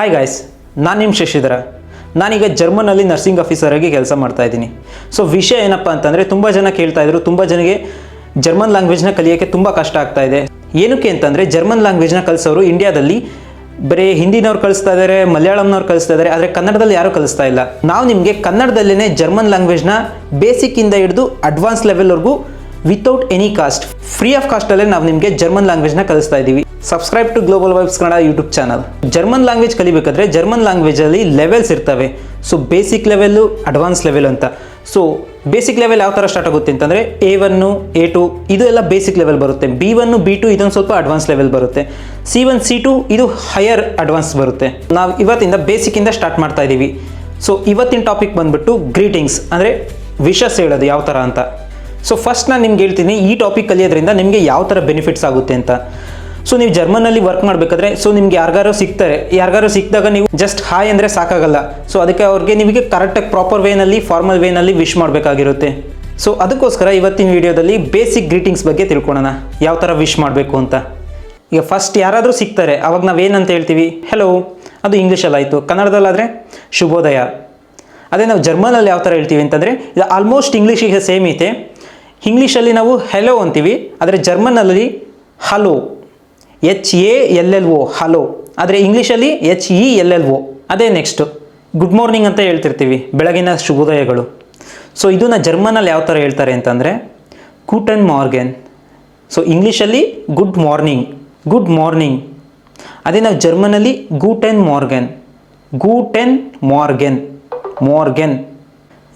Hi guys ನಾನು ನಿಮ್ಮ ಶಶಿಧರ. ನಾನೀಗ ಜರ್ಮನಲ್ಲಿ ನರ್ಸಿಂಗ್ ಆಫೀಸರ್ ಆಗಿ ಕೆಲಸ ಮಾಡ್ತಾ ಇದ್ದೀನಿ. ಸೊ ವಿಷಯ ಏನಪ್ಪ ಅಂತಂದರೆ ತುಂಬ ಜನ ಕೇಳ್ತಾ ಇದ್ರು, ತುಂಬ ಜನಗೆ ಜರ್ಮನ್ ಲ್ಯಾಂಗ್ವೇಜ್ನ ಕಲಿಯೋಕ್ಕೆ ತುಂಬ ಕಷ್ಟ ಆಗ್ತಾ ಇದೆ. ಏನಕ್ಕೆ ಅಂತಂದರೆ ಜರ್ಮನ್ ಲ್ಯಾಂಗ್ವೇಜ್ನ ಕಲಿಸೋರು ಇಂಡಿಯಾದಲ್ಲಿ ಬರೀ ಹಿಂದಿನವ್ರು ಕಲಿಸ್ತಾ ಇದ್ದಾರೆ ಮಲಯಾಳಂನವ್ರು ಕಲಿಸ್ತಾ ಇದ್ದಾರೆ ಆದರೆ ಕನ್ನಡದಲ್ಲಿ ಯಾರೂ ಕಲಿಸ್ತಾ ಇಲ್ಲ. ನಾವು ನಿಮಗೆ ಕನ್ನಡದಲ್ಲೇ ಜರ್ಮನ್ ಲ್ಯಾಂಗ್ವೇಜ್ನ ಬೇಸಿಕ್ಕಿಂದ ಹಿಡಿದು advance ಲೆವೆಲ್ವರೆಗೂ without any cost free of ಕಾಸ್ಟಲ್ಲೇ ನಾವು ನಿಮಗೆ ಜರ್ಮನ್ ಲ್ಯಾಂಗ್ವೇಜ್ನ ಕಲಿಸ್ತಾ ಇದ್ದೀವಿ subscribe to Global Vibes Kannada YouTube channel German language ಕಲಿಬೇಕಾದ್ರೆ German ಲ್ಯಾಂಗ್ವೇಜಲ್ಲಿ ಲೆವೆಲ್ಸ್ ಇರ್ತವೆ. So basic level advance level ಅಂತ. ಸೊ ಬೇಸಿಕ್ ಲೆವೆಲ್ ಯಾವ ಥರ ಸ್ಟಾರ್ಟ್ ಆಗುತ್ತೆ ಅಂತಂದರೆ ಎ ಒನ್ನು ಎ ಟು ಇದು ಎಲ್ಲ ಬೇಸಿಕ್ ಲೆವೆಲ್ ಬರುತ್ತೆ. ಬಿ ಒನ್ನು ಬಿ ಟು ಇದೊಂದು ಸ್ವಲ್ಪ ಅಡ್ವಾನ್ಸ್ ಲೆವೆಲ್ ಬರುತ್ತೆ. ಸಿ ಒನ್ ಸಿ ಟು ಇದು ಹೈಯರ್ ಅಡ್ವಾನ್ಸ್ ಬರುತ್ತೆ. ನಾವು ಇವತ್ತಿಂದ ಬೇಸಿಕ್ಕಿಂದ ಸ್ಟಾರ್ಟ್ ಮಾಡ್ತಾ ಇದ್ದೀವಿ ಸೊ ಇವತ್ತಿನ ಟಾಪಿಕ್ ಬಂದ್ಬಿಟ್ಟು ಗ್ರೀಟಿಂಗ್ಸ್ ಅಂದರೆ ವಿಷಸ್ ಹೇಳೋದು ಯಾವ ಥರ ಅಂತ. ಸೊ ಫಸ್ಟ್ ನಾನು ನಿಮ್ಗೆ ಹೇಳ್ತೀನಿ, ಈ ಟಾಪಿಕ್ ಕಲಿಯೋದ್ರಿಂದ ನಿಮಗೆ ಯಾವ ಥರ ಬೆನಿಫಿಟ್ಸ್ ಆಗುತ್ತೆ ಅಂತ. ಸೊ ನೀವು ಜರ್ಮನಲ್ಲಿ ವರ್ಕ್ ಮಾಡಬೇಕಾದ್ರೆ ಸೊ ನಿಮ್ಗೆ ಯಾರಿಗಾರು ಸಿಗ್ತಾರೆ, ಯಾರಿಗಾರು ಸಿಕ್ಕಿದಾಗ ನೀವು ಜಸ್ಟ್ ಹಾಯ್ ಅಂದರೆ ಸಾಕಾಗಲ್ಲ. ಸೊ ಅದಕ್ಕೆ ಅವ್ರಿಗೆ ನಿಮಗೆ ಕರೆಕ್ಟಾಗಿ ಪ್ರಾಪರ್ ವೇನಲ್ಲಿ ಫಾರ್ಮಲ್ ವೇನಲ್ಲಿ ವಿಶ್ ಮಾಡಬೇಕಾಗಿರುತ್ತೆ. ಸೊ ಅದಕ್ಕೋಸ್ಕರ ಇವತ್ತಿನ ವಿಡಿಯೋದಲ್ಲಿ ಬೇಸಿಕ್ ಗ್ರೀಟಿಂಗ್ಸ್ ಬಗ್ಗೆ ತಿಳ್ಕೊಳ್ಳೋಣ ಯಾವ ಥರ ವಿಶ್ ಮಾಡಬೇಕು ಅಂತ. ಈಗ ಫಸ್ಟ್ ಯಾರಾದರೂ ಸಿಗ್ತಾರೆ ಅವಾಗ ನಾವೇನಂತ ಹೇಳ್ತೀವಿ? ಹೆಲೋ ಅದು ಇಂಗ್ಲೀಷಲ್ಲಿ ಆಯಿತು. ಕನ್ನಡದಲ್ಲಾದರೆ, ಶುಭೋದಯ. ಅದೇ ನಾವು ಜರ್ಮನಲ್ಲಿ ಯಾವ ಥರ ಹೇಳ್ತೀವಿ ಅಂತಂದರೆ, ಇದು ಆಲ್ಮೋಸ್ಟ್ ಇಂಗ್ಲೀಷಿಗೆ ಸೇಮ್ ಐತೆ. ಇಂಗ್ಲೀಷಲ್ಲಿ ನಾವು ಹೆಲೋ ಅಂತೀವಿ, ಆದರೆ ಜರ್ಮನಲ್ಲಿ hello H A L L O hello ಆದರೆ ಇಂಗ್ಲೀಷಲ್ಲಿ H E L L O ಅದೇ ನೆಕ್ಸ್ಟು ಗುಡ್ ಮಾರ್ನಿಂಗ್ ಅಂತ ಹೇಳ್ತಿರ್ತೀವಿ, ಬೆಳಗಿನ ಶುಭೋದಯಗಳು. ಸೊ ಇದನ್ನು ಜರ್ಮನಲ್ಲಿ ಯಾವ ಥರ ಹೇಳ್ತಾರೆ ಅಂತಂದರೆ ಕೂಟನ್ ಮಾರ್ಗೆನ್ ಸೊ ಇಂಗ್ಲೀಷಲ್ಲಿ ಗುಡ್ ಮಾರ್ನಿಂಗ್ ಗುಡ್ ಮಾರ್ನಿಂಗ್ ಅದೇ ನಾವು ಜರ್ಮನಲ್ಲಿ ಗೂಟೆನ್ ಮಾರ್ಗೆನ್ ಗೂಟೆನ್ ಮಾರ್ಗೆನ್ ಮಾರ್ಗೆನ್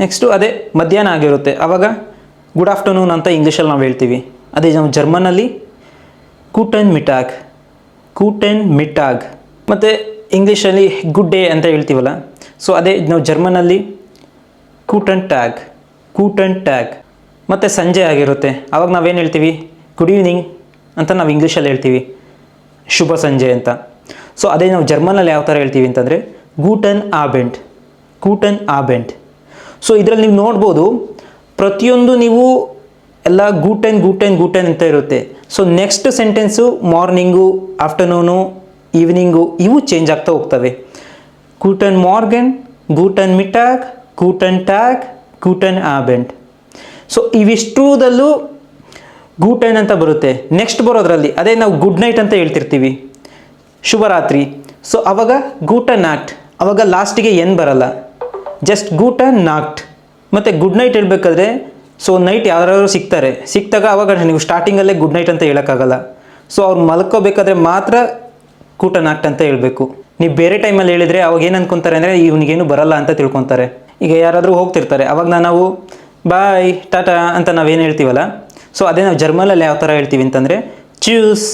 ನೆಕ್ಸ್ಟು ಅದೇ ಮಧ್ಯಾಹ್ನ ಆಗಿರುತ್ತೆ. ಆವಾಗ ಗುಡ್ ಆಫ್ಟರ್ನೂನ್ ಅಂತ ಇಂಗ್ಲೀಷಲ್ಲಿ ನಾವು ಹೇಳ್ತೀವಿ. ಅದೇ ನಾವು ಜರ್ಮನಲ್ಲಿ ಕೂಟನ್ ಮಿಟಾಗ್ ಕೂಟನ್ ಮಿಟಾಗ್ ಮತ್ತು ಇಂಗ್ಲೀಷಲ್ಲಿ ಗುಡ್ ಡೇ ಅಂತ ಹೇಳ್ತೀವಲ್ಲ, ಸೊ ಅದೇ ನಾವು ಜರ್ಮನಲ್ಲಿ ಕೂಟನ್ ಟ್ಯಾಗ್ ಕೂಟನ್ ಟ್ಯಾಗ್. ಮತ್ತು ಸಂಜೆ ಆಗಿರುತ್ತೆ ಆವಾಗ ನಾವೇನು ಹೇಳ್ತೀವಿ? ಗುಡ್ ಈವ್ನಿಂಗ್ ಅಂತ ನಾವು ಇಂಗ್ಲೀಷಲ್ಲಿ ಹೇಳ್ತೀವಿ, ಶುಭ ಸಂಜೆ ಅಂತ. ಸೊ ಅದೇ ನಾವು ಜರ್ಮನಲ್ಲಿ ಯಾವ ಥರ ಹೇಳ್ತೀವಿ ಅಂತಂದರೆ, ಗೂಟನ್ ಆಬೆಂಟ್ ಕೂಟನ್ ಆಬೆಂಟ್. ಸೊ ಇದರಲ್ಲಿ ನೀವು ನೋಡ್ಬೋದು, ಪ್ರತಿಯೊಂದು ನೀವು ಎಲ್ಲ ಗೂಟನ್ ಗೂಟನ್ ಗೂಟನ್ ಅಂತ ಇರುತ್ತೆ. So next sentence morning afternoon evening ಇವು ಚೇಂಜ್ ಆಗ್ತಾ ಹೋಗ್ತವೆ. ಗೂಟನ್ ಮಾರ್ಗನ್, ಗೂಟನ್ ಮಿಟಾಕ್ ಗೂಟನ್ ಟ್ಯಾಕ್ ಗೂಟನ್ ಆಬೆಂಟ್. ಸೊ ಇವಿಷ್ಟುದಲ್ಲೂ ಗೂಟನ್ ಅಂತ ಬರುತ್ತೆ. ನೆಕ್ಸ್ಟ್ ಬರೋದ್ರಲ್ಲಿ, ಅದೇ ನಾವು ಗುಡ್ ನೈಟ್ ಅಂತ ಹೇಳ್ತಿರ್ತೀವಿ. ಶುಭರಾತ್ರಿ. ಸೊ ಅವಾಗ ಗೂಟನ್ ಆಕ್ಟ್ ಅವಾಗ ಲಾಸ್ಟಿಗೆ ಏನು ಬರಲ್ಲ. ಜಸ್ಟ್ ಗೂಟನ್ ನಾಕ್ಟ್ ಮತ್ತು ಗುಡ್ ನೈಟ್ ಹೇಳ್ಬೇಕಾದ್ರೆ ಸೊ ನೈಟ್ ಯಾರಾದರೂ ಸಿಗ್ತಾರೆ ಸಿಕ್ತಾಗ ಅವಾಗ ನೀವು ಸ್ಟಾರ್ಟಿಂಗಲ್ಲೇ ಗುಡ್ ನೈಟ್ ಅಂತ ಹೇಳೋಕ್ಕಾಗಲ್ಲ. ಸೊ ಅವ್ರು ಮಲ್ಕೋಬೇಕಾದ್ರೆ ಮಾತ್ರ ಕೂಟ ನಾಕ್ಟ್ ಅಂತ ಹೇಳಬೇಕು. ನೀವು ಬೇರೆ ಟೈಮಲ್ಲಿ ಹೇಳಿದರೆ ಅವಾಗ ಏನು ಅಂದ್ಕೊತಾರೆ ಅಂದರೆ, ಇವನಿಗೇನು ಬರಲ್ಲ ಅಂತ ತಿಳ್ಕೊತಾರೆ. ಈಗ ಯಾರಾದರೂ ಹೋಗ್ತಿರ್ತಾರೆ, ಅವಾಗ ನಾವು, ಬಾಯ್, ಟಾಟಾ ಅಂತ ನಾವೇನು ಹೇಳ್ತೀವಲ್ಲ ಸೊ ಅದೇ ನಾವು ಜರ್ಮನಲ್ಲಿ ಯಾವ ಥರ ಹೇಳ್ತೀವಿ ಅಂತಂದರೆ ಚ್ಯೂಸ್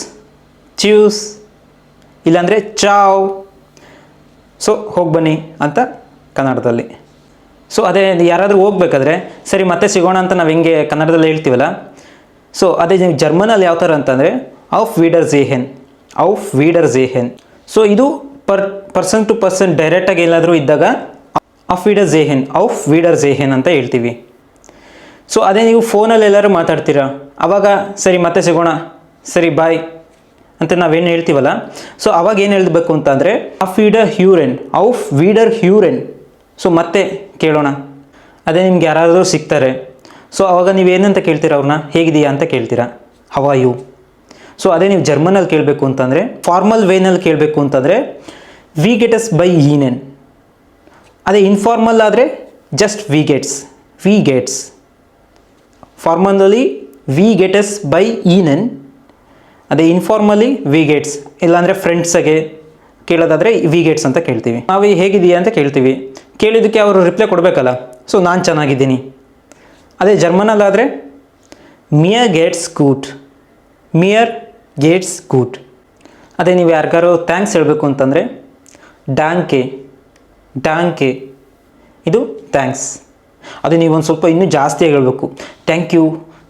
ಚ್ಯೂಸ್ ಇಲ್ಲಾಂದರೆ, ಚಾವ್ ಸೊ ಹೋಗಿ ಬನ್ನಿ ಅಂತ ಕನ್ನಡದಲ್ಲಿ. ಸೊ ಅದೇ ಯಾರಾದರೂ ಹೋಗ್ಬೇಕಾದ್ರೆ, ಸರಿ, ಮತ್ತೆ ಸಿಗೋಣ ಅಂತ ನಾವು ಹೆಂಗೆ ಕನ್ನಡದಲ್ಲಿ ಹೇಳ್ತೀವಲ್ಲ? ಸೊ ಅದೇ ಜರ್ಮನಲ್ಲಿ ಯಾವ ಥರ ಅಂತಂದರೆ ಔಫ್ ವೀಡರ್ ಝೇಹೆನ್ ಔಫ್ ವೀಡರ್ ಝೇಹೆನ್ ಸೊ ಇದು ಪರ್ ಪರ್ಸನ್ ಟು ಪರ್ಸನ್ ಡೈರೆಕ್ಟಾಗಿ ಏನಾದರೂ ಇದ್ದಾಗ ಆಫ್ ವೀಡರ್ ಝೇಹೆನ್ ಔಫ್ ವೀಡರ್ ಝೇಹೆನ್ ಅಂತ ಹೇಳ್ತೀವಿ. ಸೊ ಅದೇ ನೀವು ಫೋನಲ್ಲಿ ಎಲ್ಲರೂ ಮಾತಾಡ್ತೀರಾ? ಅವಾಗ, ಸರಿ, ಮತ್ತೆ ಸಿಗೋಣ. ಸರಿ ಬಾಯ್ ಅಂತ ನಾವೇನು ಹೇಳ್ತೀವಲ್ಲ? ಸೊ ಅವಾಗ ಏನು ಹೇಳಬೇಕು ಅಂತಂದರೆ ಆಫ್ ವೀಡರ್ ಹ್ಯೂರೆನ್ ಔಫ್ ವೀಡರ್ ಹ್ಯೂರೆನ್ ಸೊ ಮತ್ತೆ ಕೇಳೋಣ. ಅದೇ ನಿಮ್ಗೆ ಯಾರಾದರೂ ಸಿಗ್ತಾರೆ ಸೊ ಅವಾಗ ನೀವೇನಂತ ಕೇಳ್ತೀರಾ ಅವ್ರನ್ನ? ಹೇಗಿದೆಯಾ ಅಂತ ಕೇಳ್ತೀರಾ. ಹವಾಯು ಸೊ ಅದೇ ನೀವು ಜರ್ಮನಲ್ಲಿ ಕೇಳಬೇಕು ಅಂತಂದರೆ ಫಾರ್ಮಲ್ ವೇನಲ್ಲಿ ಕೇಳಬೇಕು ಅಂತಂದರೆ ವಿ ಗೆಟಸ್ ಬೈ ಈನೆನ್ ಅದೇ ಇನ್ಫಾರ್ಮಲ್ ಆದರೆ ಜಸ್ಟ್ ವಿ ಗೆಟ್ಸ್ ವಿ ಗೆಟ್ಸ್ ಫಾರ್ಮಲಲ್ಲಿ ವಿ ಗೆಟಸ್ ಬೈ ಈನೆನ್ ಅದೇ ಇನ್ಫಾರ್ಮಲಿ ವಿ ಗೇಟ್ಸ್ ಇಲ್ಲಾಂದರೆ ಫ್ರೆಂಡ್ಸಗೆ ಕೇಳೋದಾದರೆ ವಿ ಗೇಟ್ಸ್ ಅಂತ ಕೇಳ್ತೀವಿ. ನಾವು ಹೇಗಿದೆಯಾ ಅಂತ ಕೇಳ್ತೀವಿ. ಕೇಳಿದ್ದಕ್ಕೆ ಅವರು ರಿಪ್ಲೈ ಕೊಡಬೇಕಲ್ಲ. ಸೊ ನಾನು ಚೆನ್ನಾಗಿದ್ದೀನಿ. ಅದೇ ಜರ್ಮನಲ್ಲಾದರೆ ಮಿಯರ್ ಗೇಟ್ಸ್ ಕೂಟ್ ಮಿಯರ್ ಗೇಟ್ಸ್ ಕೂಟ್ ಅದೇ ನೀವು ಯಾರಿಗಾರು ಥ್ಯಾಂಕ್ಸ್ ಹೇಳಬೇಕು ಅಂತಂದರೆ ಡ್ಯಾಂಕೆ ಡ್ಯಾಂಕೆ ಇದು ಥ್ಯಾಂಕ್ಸ್ ಅದು ನೀವು ಒಂದು ಸ್ವಲ್ಪ ಇನ್ನೂ ಜಾಸ್ತಿ ಹೇಳಬೇಕು. Thank you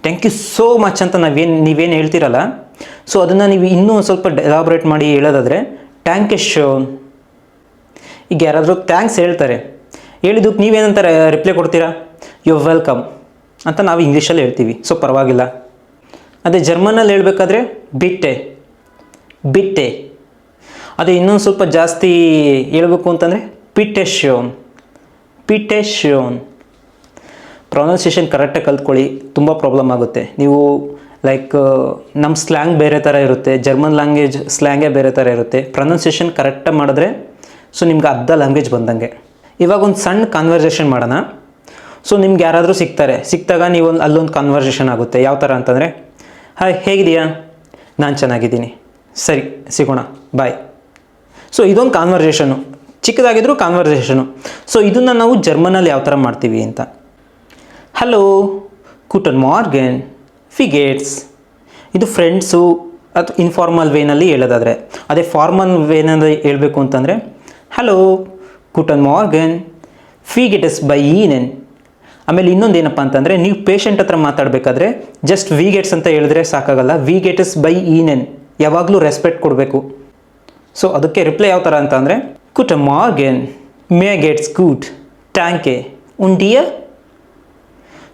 thank you so much ಅಂತ ನಾವೇನು, ನೀವೇನು ಹೇಳ್ತೀರಲ್ಲ ಸೊ ಅದನ್ನು ನೀವು ಇನ್ನೂ ಒಂದು ಸ್ವಲ್ಪ ಎಲಾಬ್ರೇಟ್ ಮಾಡಿ ಹೇಳೋದಾದರೆ ಟ್ಯಾಂಕ್ ಶೋನ್ ಈಗ ಯಾರಾದರೂ ಥ್ಯಾಂಕ್ಸ್ ಹೇಳ್ತಾರೆ ಹೇಳಿದ್ದಕ್ಕೆ ನೀವೇನಂತ ರಿಪ್ಲೈ ಕೊಡ್ತೀರಾ? ಯು ವೆಲ್ಕಮ್ ಅಂತ ನಾವು ಇಂಗ್ಲೀಷಲ್ಲಿ ಹೇಳ್ತೀವಿ. ಸೊ ಪರವಾಗಿಲ್ಲ. ಅದೇ ಜರ್ಮನಲ್ಲಿ ಹೇಳಬೇಕಾದ್ರೆ, ಬಿಟ್ಟೆ. ಬಿಟ್ಟೆ. ಅದೇ ಇನ್ನೊಂದು ಸ್ವಲ್ಪ ಜಾಸ್ತಿ ಹೇಳಬೇಕು ಅಂತಂದರೆ ಪಿಟೆಶೋನ್ ಪಿಟೆಶೋನ್ ಪ್ರೊನೌನ್ಸಿಯೇಷನ್ ಕರೆಕ್ಟಾಗಿ ಕಲ್ತ್ಕೊಳ್ಳಿ, ತುಂಬ ಪ್ರಾಬ್ಲಮ್ ಆಗುತ್ತೆ. ನೀವು ಲೈಕ್ ನಮ್ಮ ಸ್ಲ್ಯಾಂಗ್ ಬೇರೆ ಥರ ಇರುತ್ತೆ ಜರ್ಮನ್ ಲ್ಯಾಂಗ್ವೇಜ್ ಸ್ಲ್ಯಾಂಗೇ ಬೇರೆ ಥರ ಇರುತ್ತೆ. ಪ್ರೊನೌನ್ಸಿಯೇಷನ್ ಕರೆಕ್ಟಾಗಿ ಮಾಡಿದ್ರೆ ಸೊ ನಿಮ್ಗೆ ಅರ್ಧ ಲ್ಯಾಂಗ್ವೇಜ್ ಬಂದಂಗೆ. ಇವಾಗ ಒಂದು ಸಣ್ಣ ಕಾನ್ವರ್ಸೇಷನ್ ಮಾಡೋಣ. ಸೊ ನಿಮ್ಗೆ ಯಾರಾದರೂ ಸಿಗ್ತಾರೆ ಸಿಕ್ತಾಗ ನೀವು ಒಂದು ಅಲ್ಲೊಂದು ಕಾನ್ವರ್ಸೇಷನ್ ಆಗುತ್ತೆ. ಯಾವ ಥರ ಅಂತಂದರೆ ಹಾಯ್ ಹೇಗಿದೆಯಾ ನಾನು ಚೆನ್ನಾಗಿದ್ದೀನಿ. ಸರಿ, ಸಿಗೋಣ. ಬಾಯ್ ಸೊ ಇದೊಂದು ಕಾನ್ವರ್ಸೇಷನು ಚಿಕ್ಕದಾಗಿದ್ರೂ ಕಾನ್ವರ್ಸೇಷನು ಸೊ ಇದನ್ನು ನಾವು ಜರ್ಮನಲ್ಲಿ ಯಾವ ಥರ ಮಾಡ್ತೀವಿ ಅಂತ. ಹಲೋ ಕುಟನ್ ಮಾರ್ಗನ್ ಫಿಗೇಟ್ಸ್ ಇದು ಫ್ರೆಂಡ್ಸು ಅಥವಾ ಇನ್ಫಾರ್ಮಲ್ ವೇನಲ್ಲಿ ಹೇಳೋದಾದರೆ, ಅದೇ ಫಾರ್ಮಲ್ ವೇನಲ್ಲಿ ಹೇಳಬೇಕು ಅಂತಂದರೆ ಹಲೋ ಕುಟನ್ ಮಾರ್ಗನ್ ವಿಗೆಟಸ್ ಬೈ ಈನೆನ್ ಆಮೇಲೆ ಇನ್ನೊಂದು ಏನಪ್ಪ ಅಂತಂದರೆ, ನೀವು ಪೇಷಂಟ್ ಹತ್ರ ಮಾತಾಡಬೇಕಾದ್ರೆ ಜಸ್ಟ್ ವಿ ಗೇಟ್ಸ್ ಅಂತ ಹೇಳಿದ್ರೆ ಸಾಕಾಗಲ್ಲ. ವಿ ಗೆಟಸ್ ಬೈ ಈನೆನ್ ಯಾವಾಗಲೂ ರೆಸ್ಪೆಕ್ಟ್ ಕೊಡಬೇಕು. ಸೊ ಅದಕ್ಕೆ ರಿಪ್ಲೈ ಯಾವ ಥರ ಅಂತ ಅಂದರೆ ಕುಟ ಮಾರ್ಗೆನ್ ಮೇ ಗೆಟ್ಸ್ ಗೂಟ್ ಟ್ಯಾಂಕೆ ಉನ್ ಡಿಯರ್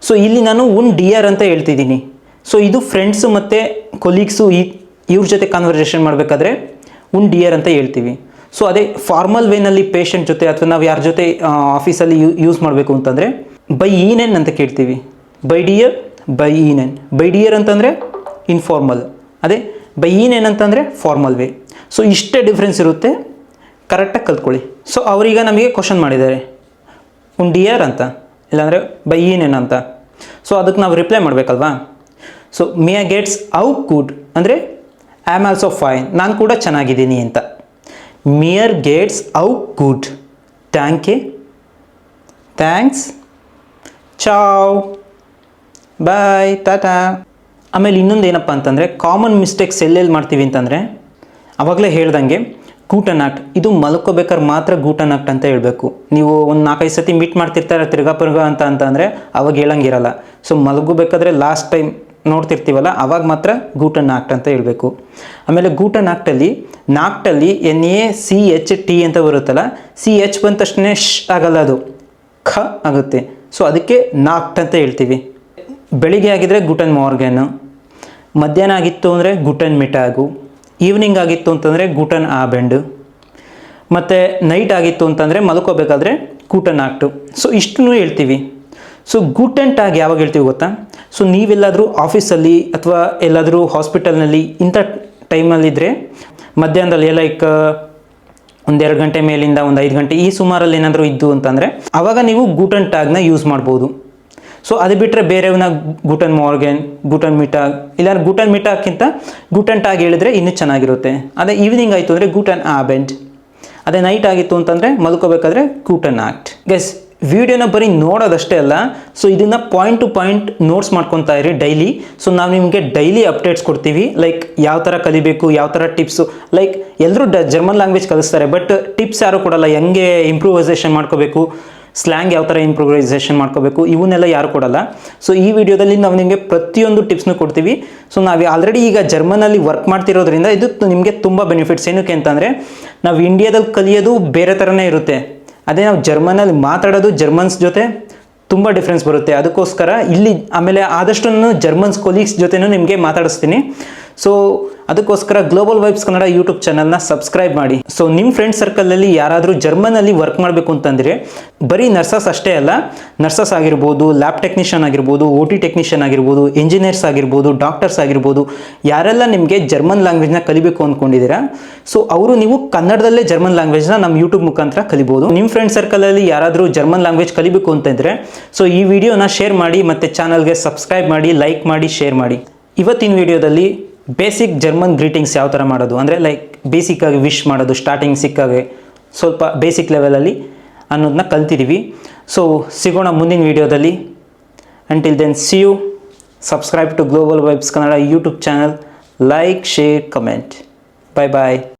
ಸೊ ಇಲ್ಲಿ ನಾನು ಉನ್ ಡಿಯರ್ ಅಂತ ಹೇಳ್ತಿದ್ದೀನಿ. ಸೊ ಇದು ಫ್ರೆಂಡ್ಸು ಮತ್ತು ಕೊಲೀಗ್ಸು ಇವ್ರ ಜೊತೆ ಕಾನ್ವರ್ಸೇಷನ್ ಮಾಡಬೇಕಾದ್ರೆ ಉನ್ ಡಿಯರ್ ಅಂತ ಹೇಳ್ತೀವಿ. ಸೊ ಅದೇ ಫಾರ್ಮಲ್ ವೇನಲ್ಲಿ ಪೇಷಂಟ್ ಜೊತೆ ಅಥವಾ ನಾವು ಯಾರ ಜೊತೆ ಆಫೀಸಲ್ಲಿ ಯೂ ಯೂಸ್ ಮಾಡಬೇಕು ಅಂತಂದರೆ ಬೈ ಈನೆನ್ ಅಂತ ಕೇಳ್ತೀವಿ. ಬೈ ಡಿಯರ್ ಬೈ ಈನೆನ್ ಬೈ ಡಿಯರ್ ಅಂತಂದರೆ ಇನ್ಫಾರ್ಮಲ್ ಅದೇ ಬೈ ಈನೆನ್ ಅಂತಂದರೆ ಫಾರ್ಮಲ್ ವೇ ಸೊ ಇಷ್ಟೇ ಡಿಫ್ರೆನ್ಸ್ ಇರುತ್ತೆ. ಕರೆಕ್ಟಾಗಿ ಕಲ್ತ್ಕೊಳ್ಳಿ. ಸೊ ಅವರೀಗ ನಮಗೆ ಕ್ವಶನ್ ಮಾಡಿದ್ದಾರೆ. ಉನ್ ಡಿಯರ್ ಅಂತ. ಇಲ್ಲಾಂದರೆ ಬೈ ಈನೇನ್ ಅಂತ. ಸೊ ಅದಕ್ಕೆ ನಾವು ರಿಪ್ಲೈ ಮಾಡಬೇಕಲ್ವಾ? ಸೊ ಮೇ ಗೆಟ್ಸ್ ಔ ಗುಡ್ ಅಂದರೆ ಐ ಆಮ್ ಆಲ್ಸೋ ಫೈನ್ ನಾನು ಕೂಡ ಚೆನ್ನಾಗಿದ್ದೀನಿ ಅಂತ. ಮಿಯರ್ ಗೇಟ್ಸ್ ಔ ಗುಡ್ ಥ್ಯಾಂಕ್ ಯು ಥ್ಯಾಂಕ್ಸ್ ಚಾವ್ ಬಾಯ್ ಟಾಟಾ ಆಮೇಲೆ ಇನ್ನೊಂದು ಏನಪ್ಪ ಅಂತಂದರೆ ಕಾಮನ್ ಮಿಸ್ಟೇಕ್ಸ್ ಎಲ್ಲೆಲ್ಲಿ ಮಾಡ್ತೀವಿ ಅಂತಂದರೆ, ಅವಾಗಲೇ ಹೇಳ್ದಂಗೆ ಗೂಟನಾಟ್ ಇದು ಮಲ್ಕೋಬೇಕಾದ್ರೆ ಮಾತ್ರ ಗೂಟನಾಟ್ ಅಂತ ಹೇಳಬೇಕು. ನೀವು ಒಂದು ನಾಲ್ಕೈದು ಸತಿ ಮೀಟ್ ಮಾಡ್ತಿರ್ತಾರೆ, ತಿರ್ಗಾ ಪರ್ಗ ಅಂತ ಅಂತಂದರೆ ಅವಾಗ ಹೇಳಂಗಿರಲ್ಲ. ಸೊ ಮಲಗಬೇಕಾದ್ರೆ ಲಾಸ್ಟ್ ಟೈಮ್ ನೋಡ್ತಿರ್ತೀವಲ್ಲ, ಅವಾಗ ಮಾತ್ರ ಗೂಟನ್ ಆಕ್ಟ್ ಅಂತ ಹೇಳಬೇಕು. ಆಮೇಲೆ ಗೂಟನ್ ಆಕ್ಟಲ್ಲಿ ನಾಕ್ಟಲ್ಲಿ N A C H, T ಅಂತ ಬರುತ್ತಲ್ಲ, ಸಿ ಎಚ್ ಬಂದ ತಕ್ಷಣ ಶ್ ಆಗಲ್ಲ ಅದು. ಖ ಆಗುತ್ತೆ. ಸೊ ಅದಕ್ಕೆ ನಾಕ್ಟ್ ಅಂತ ಹೇಳ್ತೀವಿ. ಬೆಳಿಗ್ಗೆ ಆಗಿದ್ರೆ ಗುಟನ್ ಮಾರ್ಗನ್ ಮಧ್ಯಾಹ್ನ ಆಗಿತ್ತು ಅಂದರೆ ಗುಟನ್ ಮಿಟಾಗು ಈವ್ನಿಂಗ್ ಆಗಿತ್ತು ಅಂತಂದರೆ ಗುಟನ್ ಆಬೆಂಡು, ಮತ್ತು ನೈಟ್ ಆಗಿತ್ತು ಅಂತಂದರೆ ಮಲ್ಕೋಬೇಕಾದ್ರೆ ಗುಟನ್ ಆಕ್ಟು ಸೊ ಇಷ್ಟನ್ನು ಹೇಳ್ತೀವಿ. ಸೊ ಗೂಟನ್ ಟ್ಯಾಗ್ ಯಾವಾಗ ಹೇಳ್ತೀವಿ ಗೊತ್ತಾ? ಸೊ ನೀವೆಲ್ಲಾದರೂ ಆಫೀಸಲ್ಲಿ ಅಥವಾ ಎಲ್ಲಾದರೂ ಹಾಸ್ಪಿಟಲ್ನಲ್ಲಿ ಇಂಥ ಟೈಮಲ್ಲಿದ್ದರೆ ಮಧ್ಯಾಹ್ನದಲ್ಲಿ ಲೈಕ್ ಒಂದೆರಡು ಗಂಟೆ ಮೇಲಿಂದ ಒಂದು ಐದು ಗಂಟೆ ಈ ಸುಮಾರಲ್ಲಿ ಏನಾದರೂ ಇದ್ದು ಅಂತಂದರೆ ಆವಾಗ ನೀವು ಗೂಟನ್ ಟ್ಯಾಗ್ನ ಯೂಸ್ ಮಾಡ್ಬೋದು. ಸೊ ಅದು ಬಿಟ್ಟರೆ ಬೇರೆಯವನ್ನ ಗೂಟನ್ ಮಾರ್ಗೆನ್ ಗೂಟನ್ ಮಿಟಾಗ್ ಇಲ್ಲ ಗೂಟನ್ ಮಿಟಾಕ್ಕಿಂತ ಗೂಟನ್ ಟ್ಯಾಗ್ ಹೇಳಿದ್ರೆ ಇನ್ನೂ ಚೆನ್ನಾಗಿರುತ್ತೆ. ಅದೇ ಈವ್ನಿಂಗ್ ಆಯಿತು ಅಂದರೆ ಆ ಆಬೆಂಟ್ ಅದೇ ನೈಟ್ ಆಗಿತ್ತು ಅಂತಂದರೆ ಮಲ್ಕೋಬೇಕಾದ್ರೆ ಗೂಟನ್ ಆಕ್ಟ್ ಗೆಸ್ ವಿಡಿಯೋನ ಬರೀ ನೋಡೋದಷ್ಟೇ ಅಲ್ಲ ಸೊ ಇದನ್ನು ಪಾಯಿಂಟ್ ಟು ಪಾಯಿಂಟ್ ನೋಟ್ಸ್ ಮಾಡ್ಕೊತಾ ಇರಿ ಡೈಲಿ ಸೊ ನಾವು ನಿಮಗೆ ಡೈಲಿ ಅಪ್ಡೇಟ್ಸ್ ಕೊಡ್ತೀವಿ ಲೈಕ್ ಯಾವ ಥರ ಕಲಿಬೇಕು, ಯಾವ ಥರ ಟಿಪ್ಸು ಲೈಕ್ ಎಲ್ಲರೂ ಡ ಜರ್ಮನ್ ಲ್ಯಾಂಗ್ವೇಜ್ ಕಲಿಸ್ತಾರೆ ಬಟ್ ಟಿಪ್ಸ್ ಯಾರು ಕೊಡಲ್ಲ, ಹೆಂಗೆ ಇಂಪ್ರೂವೈಸೇಷನ್ ಮಾಡ್ಕೋಬೇಕು ಸ್ಲ್ಯಾಂಗ್ ಯಾವ ಥರ ಇಂಪ್ರೂವೈಸೇಷನ್ ಮಾಡ್ಕೋಬೇಕು, ಇವನ್ನೆಲ್ಲ ಯಾರು ಕೊಡಲ್ಲ. ಸೊ ಈ ವಿಡಿಯೋದಲ್ಲಿ ನಾವು ನಿಮಗೆ ಪ್ರತಿಯೊಂದು ಟಿಪ್ಸ್ನು ಕೊಡ್ತೀವಿ. ಸೊ ನಾವು ಆಲ್ರೆಡಿ ಈಗ ಜರ್ಮನಲ್ಲಿ ವರ್ಕ್ ಮಾಡ್ತಿರೋದ್ರಿಂದ ಇದು ನಿಮಗೆ ತುಂಬ ಬೆನಿಫಿಟ್ಸ್ ಏನಕ್ಕೆ ಅಂತಂದರೆ, ನಾವು ಇಂಡಿಯಾದಲ್ಲಿ ಕಲಿಯೋದು ಬೇರೆ ಥರನೇ ಇರುತ್ತೆ. ಅದೇ ನಾವು ಜರ್ಮನಲ್ಲಿ ಮಾತಾಡೋದು ಜರ್ಮನ್ಸ್ ಜೊತೆ ತುಂಬ ಡಿಫ್ರೆನ್ಸ್ ಬರುತ್ತೆ. ಅದಕ್ಕೋಸ್ಕರ ಇಲ್ಲಿ ಆಮೇಲೆ ಆದಷ್ಟು ನಾನು ಜರ್ಮನ್ಸ್ ಕೊಲೀಗ್ಸ್ ಜೊತೆನೂ ನಿಮಗೆ ಮಾತಾಡಿಸ್ತೀನಿ. ಸೊ ಅದಕ್ಕೋಸ್ಕರ ಗ್ಲೋಬಲ್ ವೈಬ್ಸ್ ಕನ್ನಡ ಯೂಟ್ಯೂಬ್ ಚಾನಲ್ನ ಸಬ್ಸ್ಕ್ರೈಬ್ ಮಾಡಿ. ಸೊ ನಿಮ್ಮ ಫ್ರೆಂಡ್ ಸರ್ಕಲಲ್ಲಿ ಯಾರಾದರೂ ಜರ್ಮನಲ್ಲಿ ವರ್ಕ್ ಮಾಡಬೇಕು ಅಂತಂದರೆ, ಬರೀ ನರ್ಸಸ್ ಅಷ್ಟೇ ಅಲ್ಲ ನರ್ಸಸ್ ಆಗಿರ್ಬೋದು ಲ್ಯಾಬ್ ಟೆಕ್ನಿಷಿಯನ್ ಆಗಿರ್ಬೋದು ಓ ಟಿ ಟೆಕ್ನಿಷಿಯನ್ ಆಗಿರ್ಬೋದು ಇಂಜಿನಿಯರ್ಸ್ ಆಗಿರ್ಬೋದು ಡಾಕ್ಟರ್ಸ್ ಆಗಿರ್ಬೋದು, ಯಾರೆಲ್ಲ ನಿಮಗೆ ಜರ್ಮನ್ ಲ್ಯಾಂಗ್ವೇಜ್ನ ಕಲಿಬೇಕು ಅಂದ್ಕೊಂಡಿದ್ದೀರಾ ಸೊ ಅವರು ನೀವು ಕನ್ನಡದಲ್ಲೇ ಜರ್ಮನ್ ಲ್ಯಾಂಗ್ವೇಜ್ನ ನಮ್ಮ ಯೂಟ್ಯೂಬ್ ಮುಖಾಂತರ ಕಲಿಬೋದು. ನಿಮ್ಮ ಫ್ರೆಂಡ್ ಸರ್ಕಲಲ್ಲಿ ಯಾರಾದರೂ ಜರ್ಮನ್ ಲ್ಯಾಂಗ್ವೇಜ್ ಕಲಿಬೇಕು ಅಂತಂದರೆ ಸೊ ಈ ವಿಡಿಯೋನ ಶೇರ್ ಮಾಡಿ ಮತ್ತು ಚಾನಲ್ಗೆ ಸಬ್ಸ್ಕ್ರೈಬ್ ಮಾಡಿ ಲೈಕ್ ಮಾಡಿ ಶೇರ್ ಮಾಡಿ. ಇವತ್ತಿನ ವಿಡಿಯೋದಲ್ಲಿ ಬೇಸಿಕ್ ಜರ್ಮನ್ ಗ್ರೀಟಿಂಗ್ಸ್ ಯಾವ ಥರ ಮಾಡೋದು? ಅಂದರೆ ಲೈಕ್ ಬೇಸಿಕ್ಕಾಗಿ ವಿಶ್ ಮಾಡೋದು ಸ್ಟಾರ್ಟಿಂಗ್ ಸಿಕ್ಕಾಗೆ ಸ್ವಲ್ಪ ಬೇಸಿಕ್ ಲೆವೆಲಲ್ಲಿ ಅನ್ನೋದನ್ನ ಕಲ್ತಿದ್ದೀವಿ ಸೊ ಸಿಗೋಣ ಮುಂದಿನ ವೀಡಿಯೋದಲ್ಲಿ. Until then see you subscribe to global vibes Kannada YouTube channel like share comment bye bye